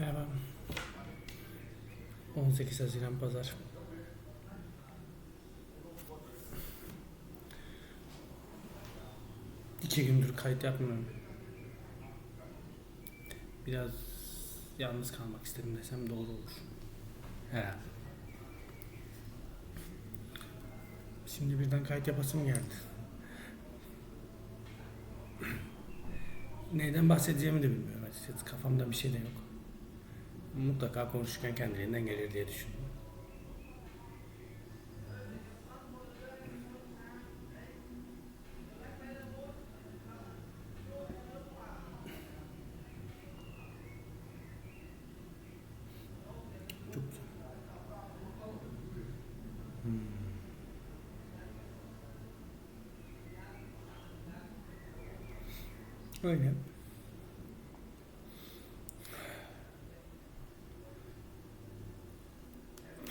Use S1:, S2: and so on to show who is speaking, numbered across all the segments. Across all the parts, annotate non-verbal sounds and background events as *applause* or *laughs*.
S1: Merhaba. 18 Haziran Pazar. İki gündür kayıt yapmıyorum. Biraz yalnız kalmak istedim desem doğru olur. Herhalde. Şimdi birden kayıt yapasım geldi. Neyden bahsedeceğimi de bilmiyorum açıkçası. Kafamda bir şey de yok. Mutlaka konuşurken kendiliğinden gelir diye düşündüm. Çok güzel. Hmm. Öyle.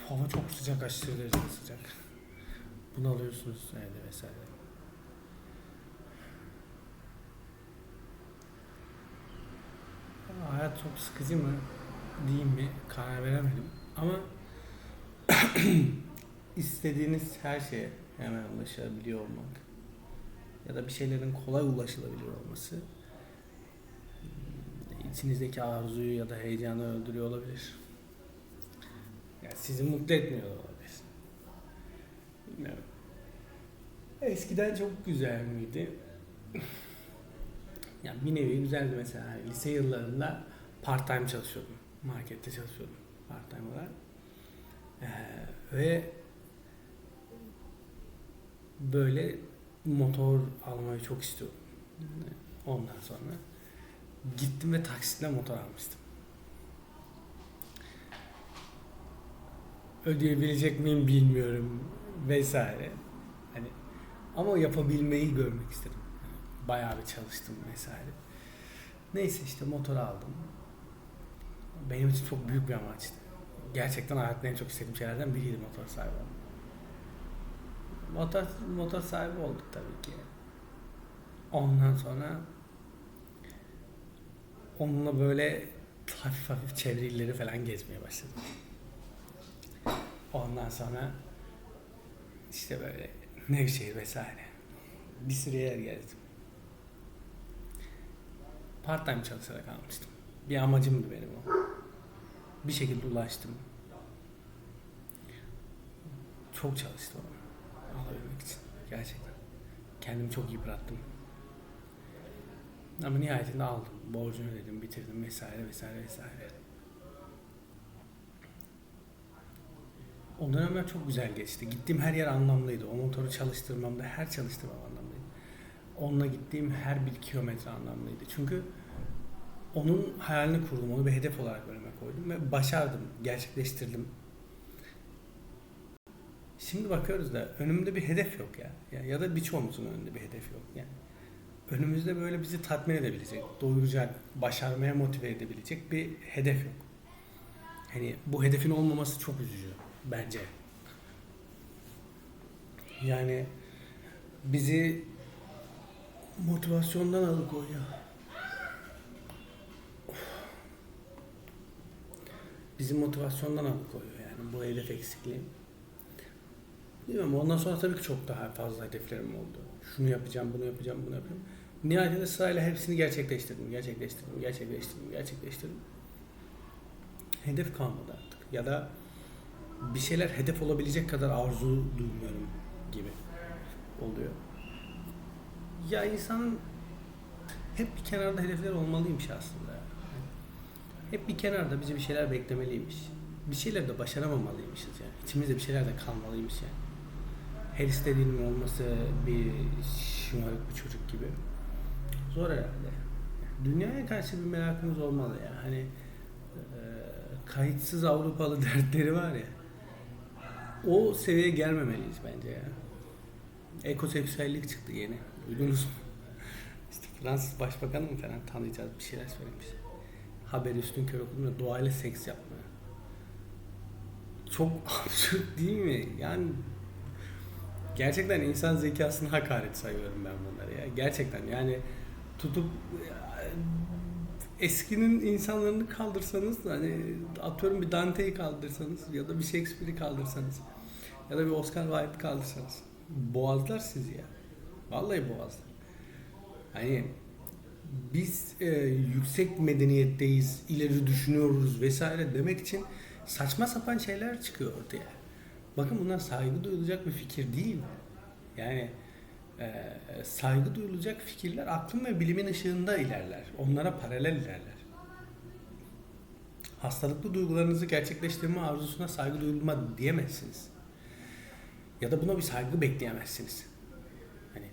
S1: Hava çok sıcak, aşırı derecede sıcak. Bunu alıyorsunuz evde vesaire. Hayat çok sıkıcı mı, değil mi karar veremedim. Ama *clears throat* istediğiniz her şeye hemen ulaşabiliyor olmak ya da bir şeylerin kolay ulaşılabiliyor olması hmm, içinizdeki arzuyu ya da heyecanı öldürüyor olabilir. Yani sizi mutlu etmiyor olabilir. Bilmiyorum. Eskiden çok güzel miydi? *laughs* yani bir nevi güzeldi mesela. Hani Lise yıllarında part time çalışıyordum. Markette çalışıyordum part time olarak. Ee, ve böyle motor almayı çok istiyordum. Ondan sonra gittim ve taksitle motor almıştım. Ödeyebilecek miyim bilmiyorum vesaire. Hani ama yapabilmeyi görmek istedim. Bayağı bir çalıştım vesaire. Neyse işte motor aldım. Benim için çok büyük bir amaçtı. Gerçekten hayatımda en çok istediğim şeylerden biriydi motor sahibi olmak. Motor, motor sahibi olduk tabii ki. Ondan sonra onunla böyle hafif hafif çevre illeri falan gezmeye başladım. Ondan sonra işte böyle Nevşehir vesaire. Bir sürü yer gezdim. Part time çalışarak almıştım. Bir amacımdı benim o. Bir şekilde ulaştım. Çok çalıştım onu alabilmek için. Gerçekten. Kendimi çok yıprattım. Ama nihayetinde aldım. Borcunu ödedim, bitirdim vesaire vesaire vesaire. O dönemler çok güzel geçti. Gittiğim her yer anlamlıydı. O motoru çalıştırmamda her çalıştırmam anlamlıydı. Onunla gittiğim her bir kilometre anlamlıydı. Çünkü onun hayalini kurdum. Onu bir hedef olarak önüme koydum ve başardım. Gerçekleştirdim. Şimdi bakıyoruz da önümde bir hedef yok ya. Ya, ya da birçoğumuzun önünde bir hedef yok. Yani önümüzde böyle bizi tatmin edebilecek, doyuracak, başarmaya motive edebilecek bir hedef yok. Hani bu hedefin olmaması çok üzücü bence. Yani bizi motivasyondan alıkoyuyor. Bizi motivasyondan alıkoyuyor yani bu hedef eksikliği. Bilmiyorum ondan sonra tabii ki çok daha fazla hedeflerim oldu. Şunu yapacağım, bunu yapacağım, bunu yapacağım. Nihayetinde sırayla hepsini gerçekleştirdim, gerçekleştirdim, gerçekleştirdim, gerçekleştirdim. Hedef kalmadı artık. Ya da bir şeyler hedef olabilecek kadar arzu duymuyorum gibi oluyor. Ya insanın hep bir kenarda hedefler olmalıymış aslında. Hep bir kenarda bizi bir şeyler beklemeliymiş. Bir şeyler de başaramamalıymışız yani. İçimizde bir şeyler de kalmalıymış yani. Her istediğinin olması bir şımarık bir çocuk gibi. Zor herhalde. Dünyaya karşı bir merakımız olmalı ya. Hani e, kayıtsız Avrupalı *laughs* dertleri var ya. O seviyeye gelmemeliyiz bence ya. Ekoseksüellik çıktı yeni. Duydunuz mu? *laughs* İşte Fransız Başbakanı mı falan tanıyacağız bir şeyler söylemiş. Haber üstün kör okudum doğayla seks yapma. Çok *laughs* absürt değil mi? Yani gerçekten insan zekasını hakaret sayıyorum ben bunları ya. Gerçekten yani tutup eskinin insanlarını kaldırsanız hani atıyorum bir Dante'yi kaldırsanız ya da bir Shakespeare'i kaldırsanız ya da bir Oscar Wilde kaldırsanız boğazlar sizi ya. Vallahi boğazlar. Hani biz e, yüksek medeniyetteyiz, ileri düşünüyoruz vesaire demek için saçma sapan şeyler çıkıyor ortaya. Bakın bunlar saygı duyulacak bir fikir değil. Yani e, saygı duyulacak fikirler aklın ve bilimin ışığında ilerler. Onlara paralel ilerler. Hastalıklı duygularınızı gerçekleştirme arzusuna saygı duyulma diyemezsiniz. Ya da buna bir saygı bekleyemezsiniz. Hani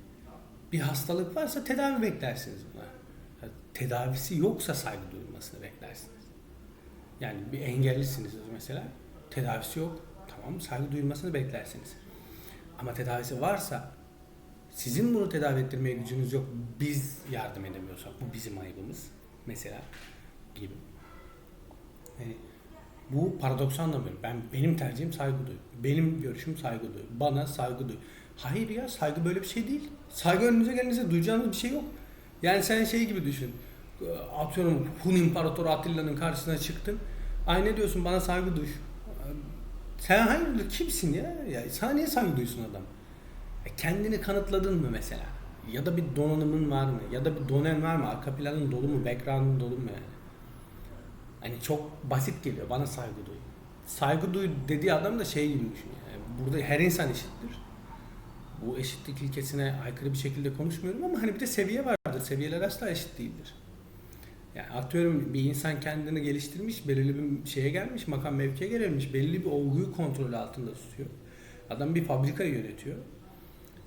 S1: bir hastalık varsa tedavi beklersiniz buna. Tedavisi yoksa saygı duyulmasını beklersiniz. Yani bir engellisiniz mesela. Tedavisi yok. Tamam saygı duyulmasını beklersiniz. Ama tedavisi varsa sizin bunu tedavi ettirmeye gücünüz yok. Biz yardım edemiyorsak bu bizim ayıbımız. Mesela gibi. Yani bu paradoksu anlamıyorum. Ben benim tercihim saygı duy. Benim görüşüm saygı duy. Bana saygı duy. Hayır ya saygı böyle bir şey değil. Saygı önünüze geldiğinizde duyacağınız bir şey yok. Yani sen şey gibi düşün. Atıyorum Hun İmparatoru Atilla'nın karşısına çıktın. Ay ne diyorsun bana saygı duy. Sen hayırdır kimsin ya? ya sana niye saygı duysun adam? Kendini kanıtladın mı mesela? Ya da bir donanımın var mı? Ya da bir donen var mı? Arka planın dolu mu? Background'un dolu mu yani? Hani çok basit geliyor. Bana saygı duy. Saygı duy dediği adam da şey gibi düşünüyor. Yani burada her insan eşittir. Bu eşitlik ilkesine aykırı bir şekilde konuşmuyorum ama hani bir de seviye vardır. Seviyeler asla eşit değildir. Yani atıyorum bir insan kendini geliştirmiş, belirli bir şeye gelmiş, makam mevkiye gelmiş, belli bir olguyu kontrol altında tutuyor. Adam bir fabrikayı yönetiyor.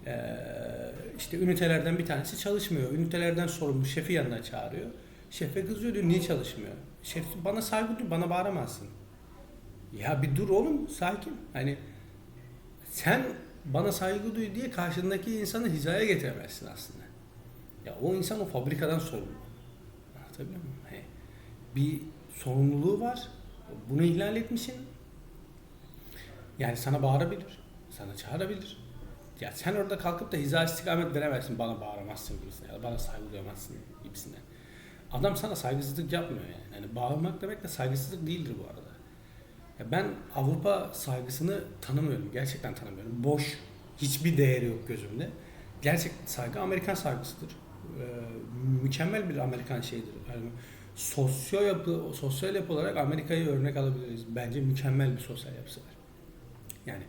S1: Ee, işte ünitelerden bir tanesi çalışmıyor. Ünitelerden sorumlu şefi yanına çağırıyor. Şefe kızıyor diyor niye çalışmıyor? Şef bana saygı duy, bana bağıramazsın. Ya bir dur oğlum sakin. Hani sen bana saygı duy diye karşındaki insanı hizaya getiremezsin aslında. Ya o insan o fabrikadan sorumlu. Anlatabiliyor muyum? Hani bir sorumluluğu var. Bunu ihlal etmişsin. Yani sana bağırabilir. Sana çağırabilir. Ya sen orada kalkıp da hiza istikamet veremezsin. Bana bağıramazsın gibisinden. Ya bana saygı duyamazsın gibisinden. Adam sana saygısızlık yapmıyor yani. yani bağırmak demek de saygısızlık değildir bu arada. Ya ben Avrupa saygısını tanımıyorum. Gerçekten tanımıyorum. Boş. Hiçbir değeri yok gözümde. Gerçek saygı Amerikan saygısıdır. Ee, mükemmel bir Amerikan şeyidir. Yani sosyo yapı, sosyal yapı olarak Amerika'yı örnek alabiliriz. Bence mükemmel bir sosyal yapısı var. Yani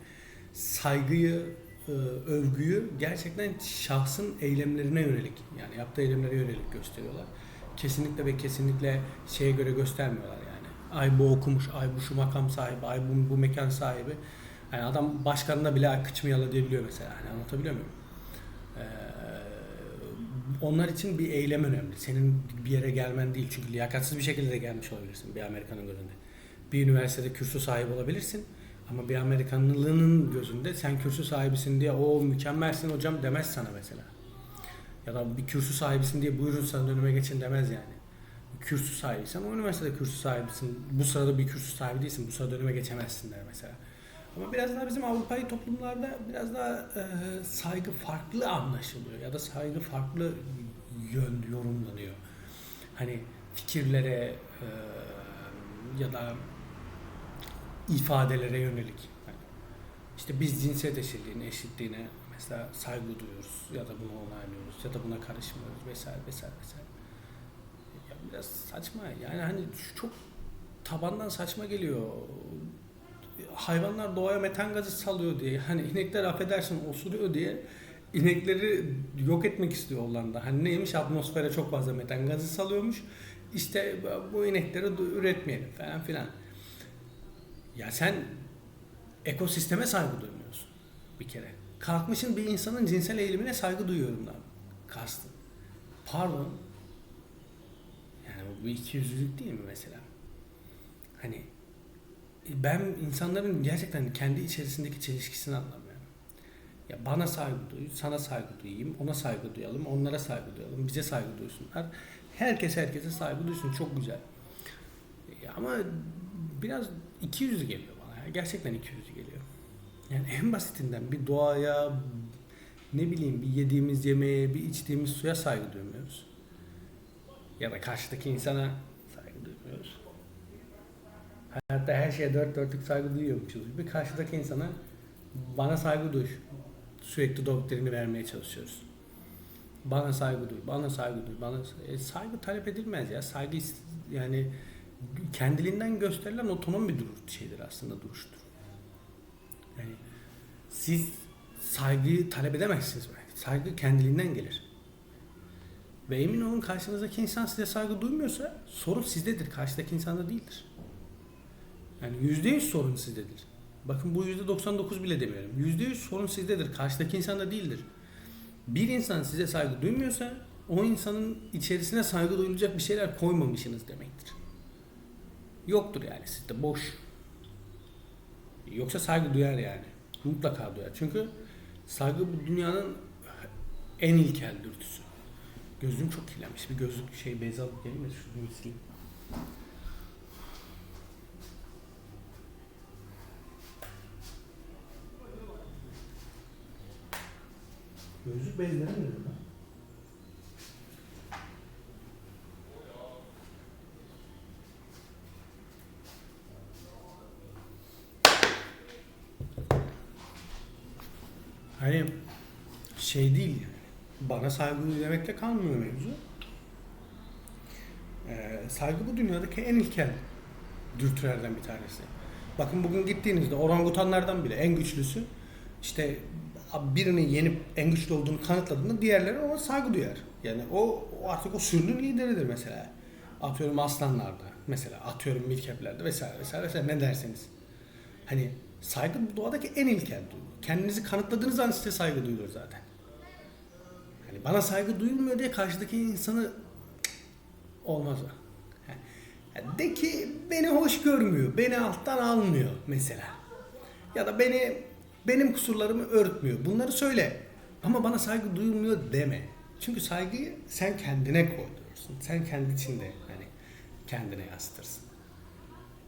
S1: saygıyı, e, övgüyü gerçekten şahsın eylemlerine yönelik yani yaptığı eylemlere yönelik gösteriyorlar. Kesinlikle ve kesinlikle şeye göre göstermiyorlar yani. Ay bu okumuş, ay bu şu makam sahibi, ay bu, bu mekan sahibi. Yani adam başkanına bile ay kıç mı yala diyebiliyor mesela. Hani anlatabiliyor muyum? Ee, onlar için bir eylem önemli. Senin bir yere gelmen değil. Çünkü liyakatsız bir şekilde de gelmiş olabilirsin bir Amerikanın gözünde. Bir üniversitede kürsü sahibi olabilirsin. Ama bir Amerikanlının gözünde sen kürsü sahibisin diye o mükemmelsin hocam demez sana mesela. Ya da bir kürsü sahibisin diye buyurun sana önüme geçin demez yani. Kürsü sahibiysen o üniversitede kürsü sahibisin. Bu sırada bir kürsü sahibi değilsin. Bu sırada önüme geçemezsin der mesela. Ama biraz daha bizim Avrupa'yı toplumlarda biraz daha e, saygı farklı anlaşılıyor ya da saygı farklı yön yorumlanıyor. Hani fikirlere e, ya da ifadelere yönelik. Yani işte biz cinsiyet eşitliğine, eşitliğine mesela saygı duyuyoruz ya da bunu onaylıyoruz ya da buna karışmıyoruz vesaire vesaire vesaire. Ya biraz saçma yani hani çok tabandan saçma geliyor. Hayvanlar doğaya metan gazı salıyor diye hani inekler affedersin osuruyor diye inekleri yok etmek istiyor Hollanda. Hani neymiş atmosfere çok fazla metan gazı salıyormuş. İşte bu inekleri üretmeyelim falan filan. Ya sen ekosisteme saygı duymuyorsun bir kere. Kalkmışın bir insanın cinsel eğilimine saygı duyuyorum da kastım. Pardon. Yani bu bir ikiyüzlülük değil mi mesela? Hani ben insanların gerçekten kendi içerisindeki çelişkisini anlamıyorum. Ya bana saygı duy, sana saygı duyayım, ona saygı duyalım, onlara saygı duyalım, bize saygı duysunlar. Herkes herkese saygı duysun, çok güzel. Ya ama biraz iki yüzlü geliyor bana. Ya. Gerçekten iki yüzlü geliyor. Yani en basitinden bir doğaya, ne bileyim bir yediğimiz yemeğe, bir içtiğimiz suya saygı duymuyoruz. Ya da karşıdaki insana saygı duymuyoruz. Hayatta her şeye dört dörtlük saygı duyuyormuşuz gibi karşıdaki insana bana saygı duy. Sürekli doktrini vermeye çalışıyoruz. Bana saygı duy, bana saygı duy, bana e, saygı talep edilmez ya. Saygı yani kendiliğinden gösterilen otonom bir duruş şeydir aslında duruştur. Yani siz saygıyı talep edemezsiniz belki. Saygı kendiliğinden gelir. Ve emin olun karşınızdaki insan size saygı duymuyorsa sorun sizdedir. Karşıdaki insanda değildir. Yani yüzde yüz sorun sizdedir. Bakın bu yüzde 99 bile demiyorum. Yüzde yüz sorun sizdedir. Karşıdaki insanda değildir. Bir insan size saygı duymuyorsa o insanın içerisine saygı duyulacak bir şeyler koymamışsınız demektir. Yoktur yani sizde boş. Yoksa saygı duyar yani. Mutlaka duyar. Çünkü saygı bu dünyanın en ilkel dürtüsü. Gözüm çok kirlenmiş. Bir gözlük şey bez alıp geleyim de şunu sileyim. Gözlük bezleri mi Hani şey değil yani. Bana saygı duy demekle kalmıyor mevzu. Ee, saygı bu dünyadaki en ilkel dürtülerden bir tanesi. Bakın bugün gittiğinizde orangutanlardan bile en güçlüsü işte birini yenip en güçlü olduğunu kanıtladığında diğerleri ona saygı duyar. Yani o, o artık o sürünün lideridir mesela. Atıyorum aslanlarda, mesela atıyorum mirkeplerde vesaire vesaire vesaire ne derseniz. Hani saygı bu doğadaki en ilkel duygu. Kendinizi kanıtladığınız an size saygı duyulur zaten. Hani bana saygı duyulmuyor diye karşıdaki insanı olmaz o. Yani de ki beni hoş görmüyor, beni alttan almıyor mesela. Ya da beni benim kusurlarımı örtmüyor. Bunları söyle. Ama bana saygı duyulmuyor deme. Çünkü saygıyı sen kendine koydurursun. Sen kendi içinde hani kendine yansıtırsın.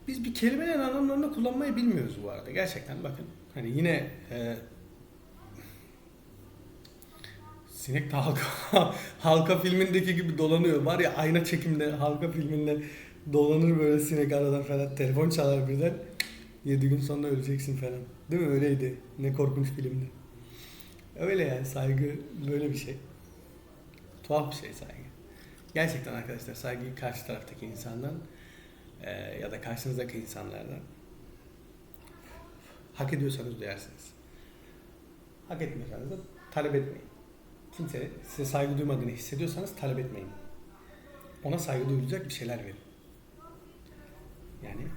S1: Biz bir kelimelerin anlamlarını kullanmayı bilmiyoruz bu arada. Gerçekten bakın. Hani yine e, sinek de halka, *laughs* halka filmindeki gibi dolanıyor. Var ya ayna çekimde halka filminde dolanır böyle sinek aradan falan. Telefon çalar birden. 7 gün sonra öleceksin falan. Değil mi? Öyleydi. Ne korkunç filmdi. Öyle yani saygı böyle bir şey. Tuhaf bir şey saygı. Gerçekten arkadaşlar saygıyı karşı taraftaki insandan e, ya da karşınızdaki insanlardan hak ediyorsanız duyarsınız. Hak etmiyorsanız da talep etmeyin. Kimse size saygı duymadığını hissediyorsanız talep etmeyin. Ona saygı duyulacak bir şeyler verin. Yani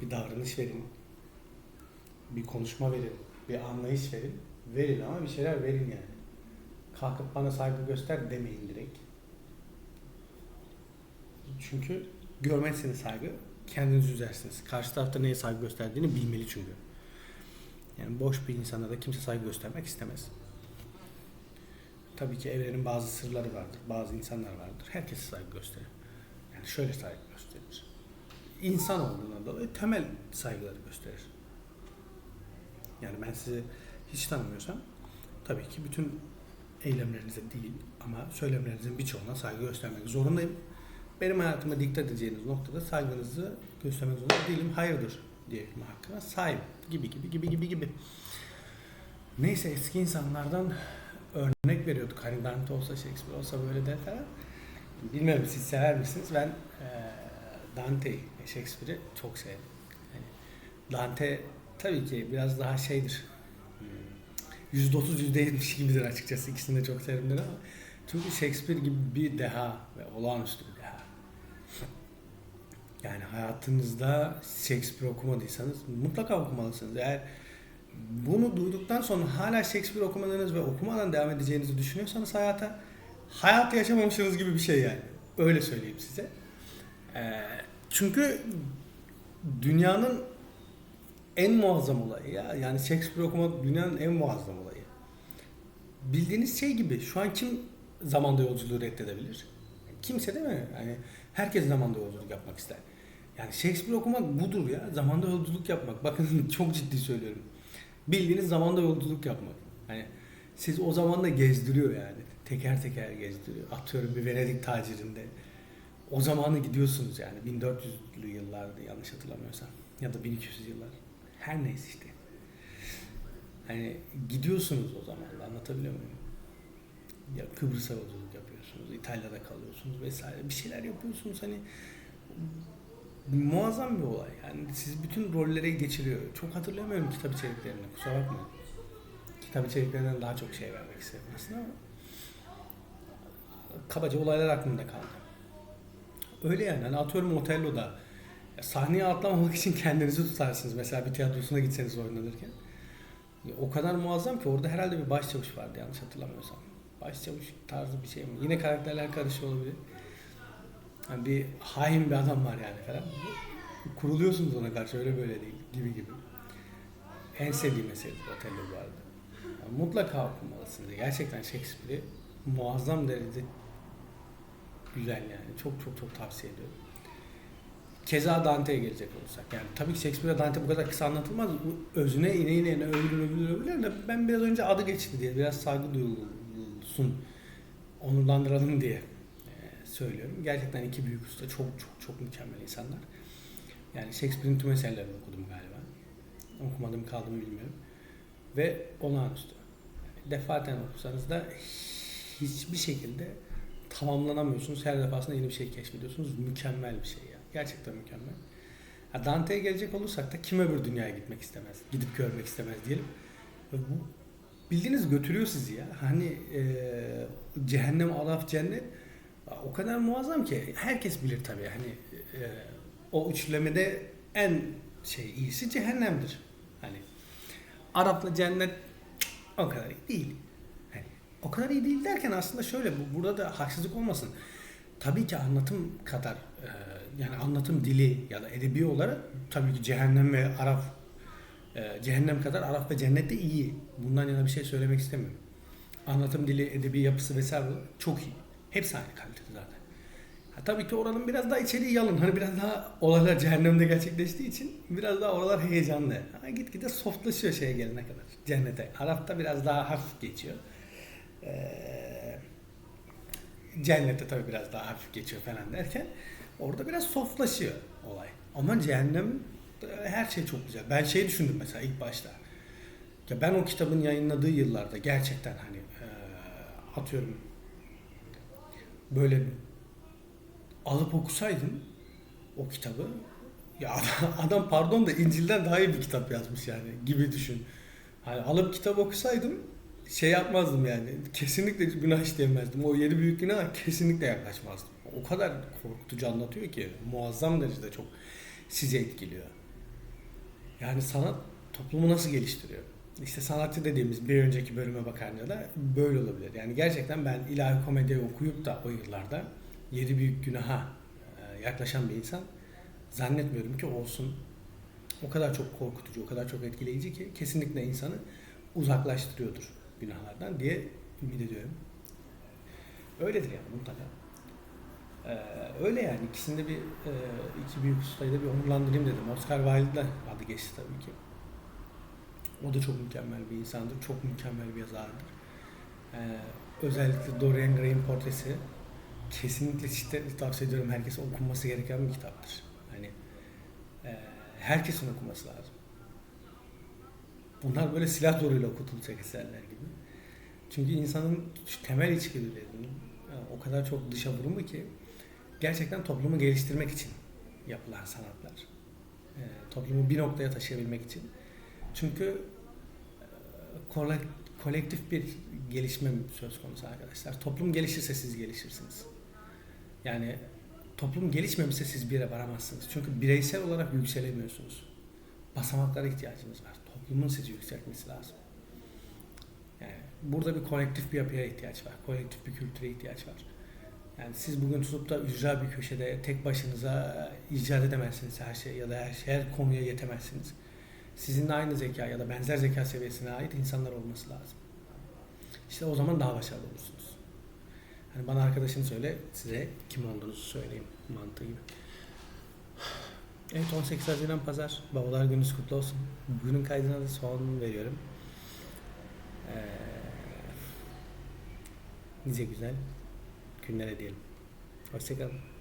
S1: bir davranış verin, bir konuşma verin, bir anlayış verin. Verin ama bir şeyler verin yani. Kalkıp bana saygı göster demeyin direkt. Çünkü görmezseniz saygı kendinizi üzersiniz. Karşı tarafta neye saygı gösterdiğini bilmeli çünkü. Yani boş bir insana da kimse saygı göstermek istemez. Tabii ki evrenin bazı sırları vardır. Bazı insanlar vardır. Herkes saygı gösterir. Yani şöyle saygı gösterir. İnsan olduğundan dolayı temel saygıları gösterir. Yani ben sizi hiç tanımıyorsam tabii ki bütün eylemlerinize değil ama söylemlerinizin birçoğuna saygı göstermek zorundayım. Benim hayatıma dikkat edeceğiniz noktada saygınızı göstermek zorunda değilim. Hayırdır diyebilme hakkına sahip gibi gibi gibi gibi gibi. Neyse eski insanlardan örnek veriyorduk. Hani Dante olsa Shakespeare olsa böyle de falan. Bilmiyorum siz sever misiniz? Ben eee Dante'yi, Shakespeare'i çok severim. Hani Dante tabii ki biraz daha şeydir. hmm, %30 %70 gibidir açıkçası. İkisini de çok severimdir ama çünkü Shakespeare gibi bir deha ve olağanüstü bir. Yani hayatınızda Shakespeare okumadıysanız mutlaka okumalısınız. Eğer bunu duyduktan sonra hala Shakespeare okumadığınız ve okumadan devam edeceğinizi düşünüyorsanız hayata hayat yaşamamışsınız gibi bir şey yani. Öyle söyleyeyim size. Ee, çünkü dünyanın en muazzam olayı ya. Yani Shakespeare okumak dünyanın en muazzam olayı. Bildiğiniz şey gibi şu an kim zamanda yolculuğu reddedebilir? Kimse değil mi? Yani herkes zamanda yolculuk yapmak ister. Yani Shakespeare okumak budur ya. Zamanda yolculuk yapmak. Bakın *laughs* çok ciddi söylüyorum. Bildiğiniz zamanda yolculuk yapmak. Hani siz o zamanda gezdiriyor yani. Teker teker gezdiriyor. Atıyorum bir Venedik tacirinde o zamanı gidiyorsunuz yani 1400'lü yıllardı yanlış hatırlamıyorsam ya da 1200 yıllar. Her neyse işte. Hani gidiyorsunuz o zaman da anlatabiliyor muyum? Ya Kıbrıs'a yolculuk yapıyorsunuz, İtalya'da kalıyorsunuz vesaire bir şeyler yapıyorsunuz hani muazzam bir olay. Yani siz bütün rollere geçiriyor. Çok hatırlamıyorum kitap içeriklerini kusura bakmayın. Kitap içeriklerinden daha çok şey vermek istedim aslında ama kabaca olaylar aklımda kaldı. Öyle yani. Hani atıyorum Otello'da sahneye atlamamak için kendinizi tutarsınız. Mesela bir tiyatrosuna gitseniz oynanırken. O kadar muazzam ki orada herhalde bir başçavuş vardı yanlış hatırlamıyorsam. Başçavuş tarzı bir şey mi? Yine karakterler karışıyor olabilir. Yani bir hain bir adam var yani falan. Kuruluyorsunuz ona karşı öyle böyle değil gibi gibi. En sevdiğim eseri Otello bu arada. Yani mutlaka okumalısınız. Gerçekten Shakespeare'i muazzam derecede güzel yani. Çok çok çok tavsiye ediyorum. Keza Dante'ye gelecek olursak. Yani tabii ki Shakespeare'e Dante bu kadar kısa anlatılmaz. Bu özüne ine ine ine övülür övülür övülür de ben biraz önce adı geçti diye biraz saygı duyulsun onurlandıralım diye söylüyorum. Gerçekten iki büyük usta çok çok çok mükemmel insanlar. Yani Shakespeare'in tüm eserlerini okudum galiba. Okumadım kaldı mı bilmiyorum. Ve olağanüstü. Defaten okusanız da hiçbir şekilde tamamlanamıyorsunuz. Her defasında yeni bir şey keşfediyorsunuz. Mükemmel bir şey ya. Gerçekten mükemmel. Ha, Dante'ye gelecek olursak da kim öbür dünyaya gitmek istemez? Gidip görmek istemez diyelim. Bu bildiğiniz götürüyor sizi ya. Hani e, cehennem, alaf, cennet o kadar muazzam ki herkes bilir tabii. Hani e, o üçlemede en şey iyisi cehennemdir. Hani Arap'la cennet o kadar iyi değil. Hani, o kadar iyi değil derken aslında şöyle bu burada da haksızlık olmasın. Tabii ki anlatım kadar e, yani anlatım dili ya da edebi olarak tabii ki cehennem ve Arap e, cehennem kadar Arap ve cennet de iyi. Bundan yana bir şey söylemek istemiyorum. Anlatım dili, edebi yapısı vesaire çok iyi. Hepsi aynı kalitede zaten. Ha, tabii ki oranın biraz daha içeriği yalın. Hani biraz daha olaylar cehennemde gerçekleştiği için biraz daha oralar heyecanlı. Ha, gitgide softlaşıyor şeye gelene kadar. Cennete. Arap'ta biraz daha hafif geçiyor. Ee, cennette tabii biraz daha hafif geçiyor falan derken orada biraz softlaşıyor olay. Ama cehennem her şey çok güzel. Ben şey düşündüm mesela ilk başta. Ya ben o kitabın yayınladığı yıllarda gerçekten hani e, atıyorum böyle alıp okusaydım o kitabı ya *laughs* adam, pardon da İncil'den daha iyi bir kitap yazmış yani gibi düşün. Hani alıp kitap okusaydım şey yapmazdım yani. Kesinlikle günah işleyemezdim. O yedi büyük günah kesinlikle yaklaşmazdım. O kadar korkutucu anlatıyor ki muazzam derecede çok sizi etkiliyor. Yani sanat toplumu nasıl geliştiriyor? İşte sanatçı dediğimiz bir önceki bölüme bakınca da böyle olabilir. Yani gerçekten ben ilahi komedi okuyup da o yıllarda yedi büyük günaha e, yaklaşan bir insan zannetmiyorum ki olsun. O kadar çok korkutucu, o kadar çok etkileyici ki kesinlikle insanı uzaklaştırıyordur günahlardan diye ümit ediyorum. Öyledir yani mutlaka. Ee, öyle yani ikisinde bir e, iki büyük ustayı da bir onurlandırayım dedim. Oscar Wilde'la adı geçti tabii ki. O da çok mükemmel bir insandır. Çok mükemmel bir yazardır. Ee, özellikle Dorian Gray'in portresi kesinlikle şiddetle tavsiye ediyorum. Herkese okunması gereken bir kitaptır. Hani e, herkesin okuması lazım. Bunlar böyle silah zoruyla okutulacak eserler gibi. Çünkü insanın temel içgüdülerinin e, o kadar çok dışa vurumu ki gerçekten toplumu geliştirmek için yapılan sanatlar. E, toplumu bir noktaya taşıyabilmek için. Çünkü kolektif bir gelişme söz konusu arkadaşlar. Toplum gelişirse siz gelişirsiniz. Yani toplum gelişmemişse siz bir yere varamazsınız. Çünkü bireysel olarak yükselemiyorsunuz. Basamaklara ihtiyacınız var. Toplumun sizi yükseltmesi lazım. Yani burada bir kolektif bir yapıya ihtiyaç var. Kolektif bir kültüre ihtiyaç var. Yani siz bugün tutup da ücra bir köşede tek başınıza icat edemezsiniz her şeyi ya da her, şey, her konuya yetemezsiniz. Sizin de aynı zeka ya da benzer zeka seviyesine ait insanlar olması lazım. İşte o zaman daha başarılı olursunuz. Hani bana arkadaşını söyle, size kim olduğunuzu söyleyeyim mantığı gibi. Evet 18 Haziran Pazar. Babalar gününüz kutlu olsun. Bugünün kaydına da son veriyorum. Ee, nice güzel günlere diyelim. Hoşçakalın.